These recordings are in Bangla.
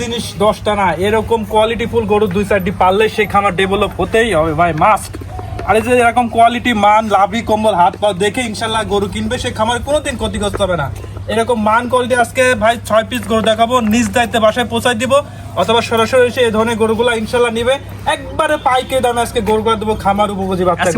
জিনিস দশটা না, এরকম কোয়ালিটি ফুল গরু দুই চারটি পারলে সেই খামার ডেভেলপ হতেই হবে। ভাই মাস্ট আর এই যে এরকম কোয়ালিটি মান লাভি কম্বল হাত পা দেখে ইনশাল্লাহ গরু কিনবে সেই খামারে কোনোদিন ক্ষতিগ্রস্ত হবে না। এরকম মান কোয়ালিটি আজকে ভাই ছয় পিস গরু দেখাবো নিজ দায়িত্বে বাসায় পৌঁছাই দিব অথবা সরাসরি এসে এই ধরনের গরুগুলো ইনশাল্লাহ নিবে। একবারে পাইকারি দামে আজকে গরুগুলো দেবো খামার বাচ্চা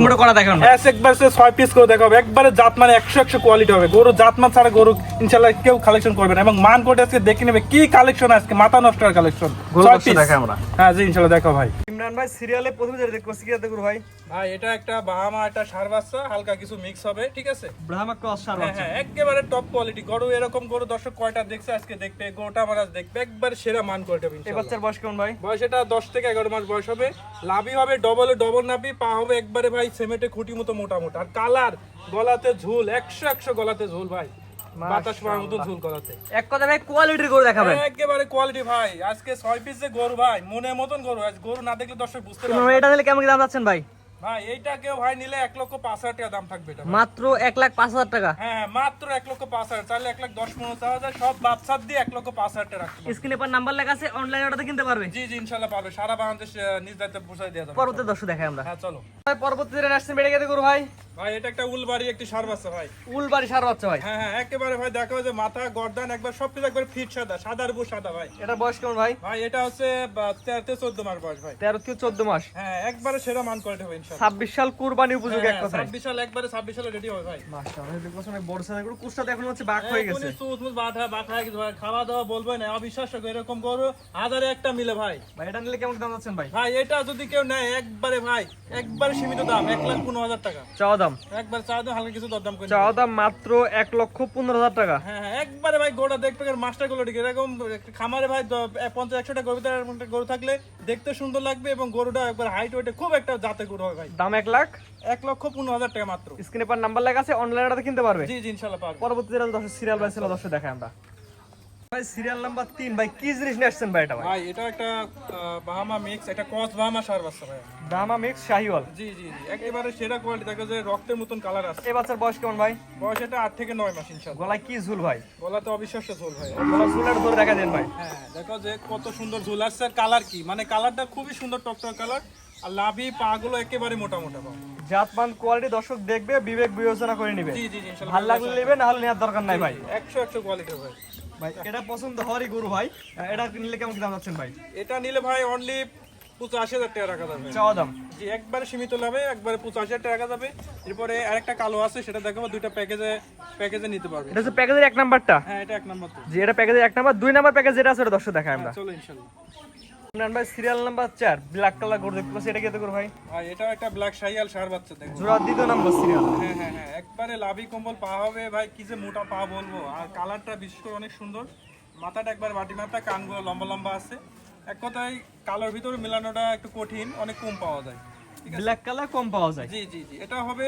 এস একবার সে ছয় পিস করে দেখাবো। একবারে জাত মানে একশো একশো কোয়ালিটি হবে। গরু জাত মান ছাড়া গরু ইনশাল্লাহ কেউ কালেকশন করবে না। এবং মান কোটে আজকে দেখে নেবে কি কালেকশন আজকে মাথা নষ্ট কালেকশন গরু দেখাই আমরা। হ্যাঁ জি ইনশাল্লাহ দেখো ভাই। ইমরান ভাই সিরিয়ালে প্রথমে যেটা দেখতে পাচ্ছি কি দেখো ভাই। ভাই এটা একটা বাহামা একটা সার বাচ্চা হালকা কিছু মিক্স হবে ঠিক আছে? ব্রাহ্মা ক্রস সার হ্যাঁ হ্যাঁ একেবারে টপ কোয়ালিটি গরু এরকম গরু দর্শক কয়টা দেখছে আজকে দেখবে গোটা আমার আজ দেখবে একবার সেরা মান কোয়ালিটি হবে এই বাচ্চার বয়স কেমন ভাই? বয়স এটা দশ থেকে এগারো মাস বয়স হবে। লাভি হবে ডবল ডবল নাভি পা হবে একবারে ভাই সিমেন্টে খুঁটি মতো মোটা মোটা। আর কালার গলাতে ঝুল একশো একশো গলাতে ঝুল ভাই। বাতাস মতো ঝুল এক কথা ভাই কোয়ালিটির গরু দেখাবেন। একেবারে কোয়ালিটি ভাই। আজকে ছয় পিস যে গরু ভাই মনের মতন গরু। আজ গরু না দেখলে দর্শক বুঝতে পারবে না। এটা নিলে কেমন দাম যাচ্ছেন ভাই? ভাই এইটা কেউ ভাই নিলে এক লক্ষ পাঁচ হাজার টাকা দাম থাকবে এটা মাত্র এক লাখ টাকা? হ্যাঁ হ্যাঁ, মাত্র লক্ষ পাঁচ হাজার। চাইলে এক লাখ দশ পনেরো হাজার সব দিয়ে এক লক্ষ পাঁচ হাজার টাকা রাখতে স্ক্রিনে পর নাম্বার লেখা আছে অনলাইনে অর্ডার কিনতে পারবে? জি জি সারা বাংলাদেশ নিজ দায়িত্বে পৌঁছায় দেওয়া যাবে পরবর্তী দর্শক দেখাই আমরা। হ্যাঁ চলো। ভাই পরবর্তী আসছেন বেড়ে গেছে গরু ভাই ভাই এটা একটা উলবাড়ি একটি সার বাচ্চা ভাই। উলবাড়ি সার বাচ্চা ভাই? হ্যাঁ হ্যাঁ একেবারে ভাই দেখো যে মাথা গর্দান একবার সবকিছু একবার ফিট সাদা সাদার উপর সাদা ভাই। এটার বয়স কেমন ভাই? ভাই এটা হচ্ছে তেরো থেকে চোদ্দ মাস বয়স ভাই। তেরো থেকে চোদ্দ মাস? হ্যাঁ একবারে সেরা মান কোয়ালিটি হবে ইনশাল্লাহ। ছাব্বিশ সাল কুরবানি উপযোগী এক হ্যাঁ, ছাব্বিশ সাল একবারে ছাব্বিশ সালে রেডি হবে ভাই। মাশাআল্লাহ দেখতে অনেক বড় সাইজের গরু। কুচটা এখন হচ্ছে বাঘ হয়ে গেছে। ভাই খাওয়া দাওয়া বলবে না অবিশ্বাস্য এরকম গরু হাজারে একটা মিলে ভাই। ভাই এটা নিলে কেমন দাম যাচ্ছেন ভাই? ভাই এটা যদি কেউ নেয় একবারে ভাই একবারে সীমিত দাম এক লাখ পনেরো হাজার টাকা। চাওয়া দাম? একবার চা দাম হালকা কিছু দরদাম করে চাওয়া দাম মাত্র এক লক্ষ পনেরো হাজার টাকা। হ্যাঁ হ্যাঁ একবারে ভাই গোটা দেখবে মাস্টারগুলো ঠিক এরকম খামারে ভাই পঞ্চাশ একশোটা গরু গরু থাকলে দেখতে সুন্দর লাগবে এবং গরুটা একবার হাইট ওয়েটে খুব একটা জাতের গরু হবে ভাই। দাম এক লাখ? এক লক্ষ পনেরো হাজার টাকা মাত্র। স্ক্রিনে পর নাম্বার লেখা আছে অনলাইনে কিনতে পারবে। জি জি ইনশাল্লাহ পারব। পরবর্তী দশ সিরিয়াল বাই ছিল দশে দেখাই আমরা। ভাই সিরিয়াল নাম্বার ভাই কি জিনিস ভাই এটা ভাই? ভাই এটা একটা বাহামা মিক্স এটা ক্রস বাহামা সার বাচ্চা ভাই। দামা মিক্স শাহিওয়াল। জি জি জি একেবারে সেরা কোয়ালিটি দেখো যে রক্তের মতন কালার আছে। এই বাচ্চার বয়স কেমন ভাই? বয়স এটা থেকে মাস গলায় কি ঝুল ভাই? গলাতে অবিশ্বাস্য ঝোল ভাই। গলা ঝুলের ধরে দেখা দেন ভাই। হ্যাঁ দেখো যে কত সুন্দর ঝোল আসছে কালার কি? মানে কালারটা খুবই সুন্দর টকটক কালার আর লাভি পা গুলো একেবারে মোটা মোটা জাতমান কোয়ালিটি দর্শক দেখবে বিবেক বিবেচনা করে নিবে। জি জি জি ভালো লাগলে নেবে না হলে নেওয়ার দরকার নাই ভাই। একশো একশো কোয়ালিটি ভাই। ভাই এটা পছন্দ হওয়ারই গরু ভাই। এটা নিলে কেমন দাম যাচ্ছেন ভাই? এটা নিলে ভাই অনলি পঁচাশি হাজার টাকা রাখা যাবে। চাওয়া দাম? জি একবারে সীমিত লাভে একবারে পঁচাশি হাজার টাকা যাবে। এরপরে আরেকটা কালো আছে সেটা দেখাবো দুইটা প্যাকেজে প্যাকেজে নিতে পারবে। এটা হচ্ছে প্যাকেজের এক নাম্বারটা হ্যাঁ এটা এক নম্বর জি এটা প্যাকেজের এক নাম্বার দুই নাম্বার প্যাকেজ যেটা আছে ওটা দর্শক দেখায় আমরা। চলো ইনশাল্লাহ। ইমরান ভাই সিরিয়াল নাম্বার ব্ল্যাক কালার গরু দেখতে পাচ্ছি এটা কি করে ভাই? ভাই এটাও একটা ব্ল্যাক সার বাচ্চা দেখো জোড়া দ্বিতীয় নাম্বার সিরিয়াল হ্যাঁ হ্যাঁ হ্যাঁ একবারে লাভি কম্বল পা হবে ভাই কি যে মোটা পা বলব। আর কালারটা বিশেষ করে অনেক সুন্দর। মাথাটা একবার বাটি মাথা কানগুলো লম্বা লম্বা আছে। এক কথায় কালোর ভিতরে মেলানোটা একটু কঠিন অনেক কম পাওয়া যায়। ব্ল্যাক কালার কম পাওয়া যায়। জি জি জি এটা হবে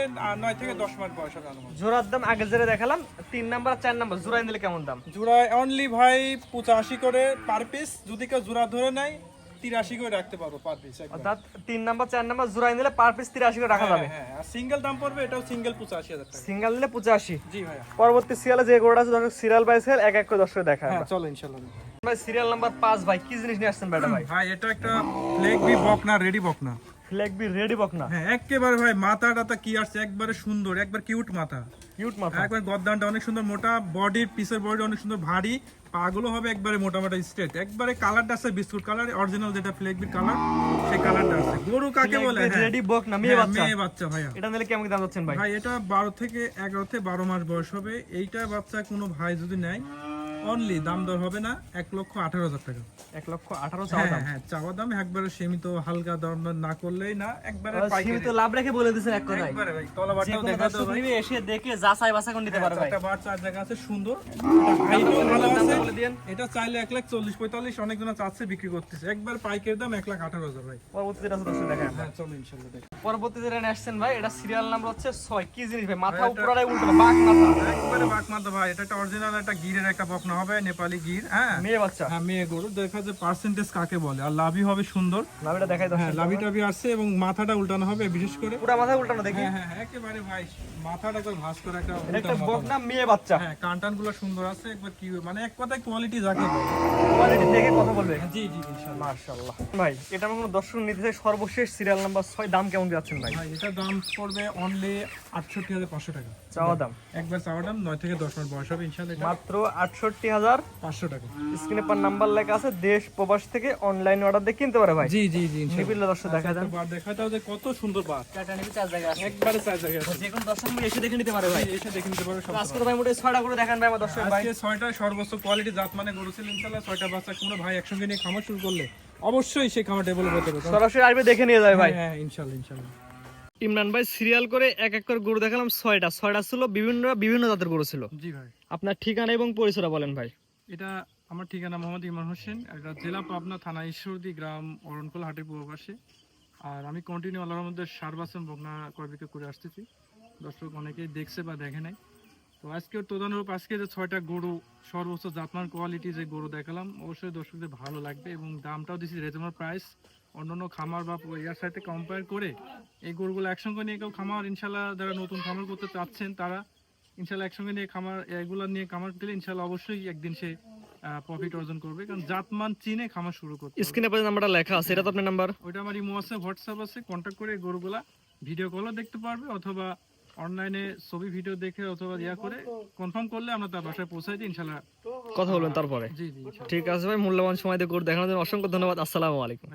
থেকে মাস বয়স হবে জোড়ার দাম আগে যেটা দেখালাম তিন নাম্বার আর চার নাম্বার জোড়াই নিলে কেমন দাম? জোড়ায় অনলি ভাই পঁচাশি করে পার পিস যদি কেউ জোড়া ধরে নেয় তিরাশি করে রাখতে পারব পার পিস অর্থাৎ তিন নাম্বার চার নাম্বার জোড়াই নিলে পার পিস তিরাশি করে রাখা যাবে। হ্যাঁ আর সিঙ্গেল দাম পড়বে এটাও সিঙ্গেল পঁচাশি হাজার টাকা। সিঙ্গেল নিলে পঁচাশি। জি ভাইয়া। পরবর্তী সিরিয়ালে যে গরুটা আছে দর্শক সিরিয়াল বাই সিরিয়াল এক এক করে দর্শক দেখা হ্যাঁ চলো ইনশাল্লাহ ভাই সিরিয়াল নাম্বার পাঁচ ভাই কি জিনিস নিয়ে আসছেন ব্যাটা ভাই? ভাই এটা একটা ফ্লেগ বি বকনা রেডি বকনা। ফ্ল্যাগ রেডি বক না। হ্যাঁ একেবারে ভাই মাথা কি আসছে? একবারে সুন্দর একবার কিউট মাথা। কিউট মাথা। একবার গদ্দানটা অনেক সুন্দর মোটা বডির পিসের বডি অনেক সুন্দর ভারী। পাগুলো হবে একবারে মোটা মোটা স্ট্রেট একবারে কালারটা আছে বিস্কুট কালার অরিজিনাল যেটা ফ্লেগবির কালার সেই কালারটা আছে। গরু কাকে বলে? হ্যাঁ। রেডি বক না মেয়ে হ্যাঁ, বাচ্চা। মেয়ে বাচ্চা ভাইয়া। এটা নিলে কেমন দাম যাচ্ছেন ভাই? ভাই এটা বারো থেকে এগারো থেকে বারো মাস বয়স হবে। এইটা বাচ্চা কোনো ভাই যদি নেয় অনলি দাম দর হবে না এক লক্ষ আঠারো হাজার টাকা। এক লক্ষ আঠারো চাওয়া হ্যাঁ দাম। হ্যাঁ চাওয়া দাম একবারে সীমিত হালকা দর না করলেই না একবারে সীমিত লাভ রেখে বলে দিচ্ছেন এক কথায়। একবারে ভাই তলাবারটাও যেকোনো দেখা নিবে এসে দেখে যাচাই বাছাই করে নিতে পারবে ভাই। একটা বার চার জায়গা আছে সুন্দর। হাইটও ভালো আছে। বলে দিয়েন এটা চাইলে এক লাখ চল্লিশ পঁয়তাল্লিশ অনেকজন চাচ্ছে বিক্রি করতেছে। একবার পাইকের দাম এক লাখ আঠারো হাজার ভাই। পরবর্তী যেটা আছে দর্শক দেখা হ্যাঁ চলো ইনশাল্লাহ পরবর্তী নিয়ে আসছেন ভাই এটা সিরিয়াল নাম্বার হচ্ছে ছয়। কি জিনিস ভাই? মাথা উল্টো বাঘ মাথা। একবারে বাক মাথা ভাই এটা একটা অরিজিনাল একটা গিরের একটা বকনা হবে নেপালি গির হ্যাঁ? মেয়ে বাচ্চা। হ্যাঁ মেয়ে গরু। দেখা যায় পার্সেন্টেজ কাকে বলে আর লাভি হবে সুন্দর। নাভিটা দেখাই হ্যাঁ লাভি টাভি আসছে এবং মাথাটা উল্টানো হবে বিশেষ করে। পুরা মাথা উল্টানো দেখি। হ্যাঁ হ্যাঁ হ্যাঁ, একেবারে ভাই মাথাটা ভাঁজ করে একটা একটা বকনা মেয়ে বাচ্চা। হ্যাঁ কানটানগুলো সুন্দর আছে একবার কি মানে এক কথায় কোয়ালিটি যাকে কোয়ালিটি দেখে কথা বলবে। জি জি ইনশাআল্লাহ মাশাআল্লাহ ভাই এটা আমার কোনো দর্শক নিতে সর্বশেষ সিরিয়াল নাম্বার ছয় দাম কেমন যাচ্ছেন ভাই? এটার দাম পড়বে অনলি আটষট্টি হাজার পাঁচশো টাকা। চাওয়া দাম? একবার চাওয়া দাম নয় থেকে দশ মিনিট বয়স হবে ইনশাআল্লাহ এটা মাত্র আটষট্টি হাজার পাঁচশো টাকা। স্ক্রিনে পার নাম্বার লেখা আছে দেশ প্রবাস থেকে অনলাইন অর্ডার দিয়ে কিনতে পারে ভাই। জি জি জি নিবিল্লা দর্শক দেখা দেন বার দেখাতে হবে কত সুন্দর বার। টাটা নিবি চার জায়গা একবারে চার জায়গায় আছে। যে কোনো দর্শক মিলে এসে দেখে নিতে পারে ভাই। এসে দেখে নিতে পারবে সব আজকে ভাই মোটে ছয়টা করে দেখান ভাই আমার দর্শক ভাই। আজকে ছয়টা সর্বোচ্চ কোয়ালিটি জাত মানে গরু ছিল ইনশাআল্লাহ ছয়টা বাচ্চা কোনো ভাই একসঙ্গে নিয়ে খামার শুরু করলে। অবশ্যই সেই খামার ডেভেলপ হতে হবে সরাসরি আসবে দেখে নিয়ে যাবে ভাই। হ্যাঁ হ্যাঁ ইনশাআল্লাহ ইনশাআল্লাহ ইমরান ভাই সিরিয়াল করে এক এক করে গরু দেখালাম ছয়টা। ছয়টা ছিল বিভিন্ন বিভিন্ন জাতের গরু ছিল। জি ভাই। আপনার ঠিকানা এবং পরিচয়টা বলেন ভাই। এটা আমার ঠিকানা মোহাম্মদ ইমরান হোসেন এটা জেলা পাবনা থানা ঈশ্বরদী গ্রাম অরণকোল হাটের পূর্ব পাশে। আর আমি কন্টিনিউ আল্লাহর মধ্যে সার বাসন বকনা ক্রয় বিক্রয় করে আসতেছি। দর্শক অনেকেই দেখছে বা দেখে নাই। তো আজকে তোদানুরূপ আজকে যে ছয়টা গরু সর্বোচ্চ জাতমান কোয়ালিটি যে গরু দেখালাম অবশ্যই দর্শকদের ভালো লাগবে এবং দামটাও দিচ্ছি প্রাইস অন্যান্য খামার বা ইয়ার সাথে কম্পেয়ার করে এই গরুগুলো একসঙ্গে নিয়ে কেউ খামার ইনশাল্লাহ যারা নতুন খামার করতে চাচ্ছেন তারা ইনশাল্লাহ একসঙ্গে নিয়ে খামার এগুলো নিয়ে খামার দিলে ইনশাল্লাহ অবশ্যই একদিন সে প্রফিট অর্জন করবে। কারণ জাতমান চিনে খামার শুরু করতে স্ক্রিনে পাশে নাম্বারটা লেখা আছে এটা তো আপনার নাম্বার। ওইটা আমার ইমো আছে হোয়াটসঅ্যাপ আছে কন্ট্যাক্ট করে গরুগুলা ভিডিও কলও দেখতে পারবে অথবা অনলাইনে ছবি ভিডিও দেখে অথবা ইয়া করে কনফার্ম করলে আমরা তার বাসায় পৌঁছাই দিই ইনশাল্লাহ কথা বলবেন তারপরে? জি জি ঠিক আছে ভাই মূল্যবান সময় দিয়ে দেখানোর জন্য অসংখ্য ধন্যবাদ। আসসালামু আলাইকুম।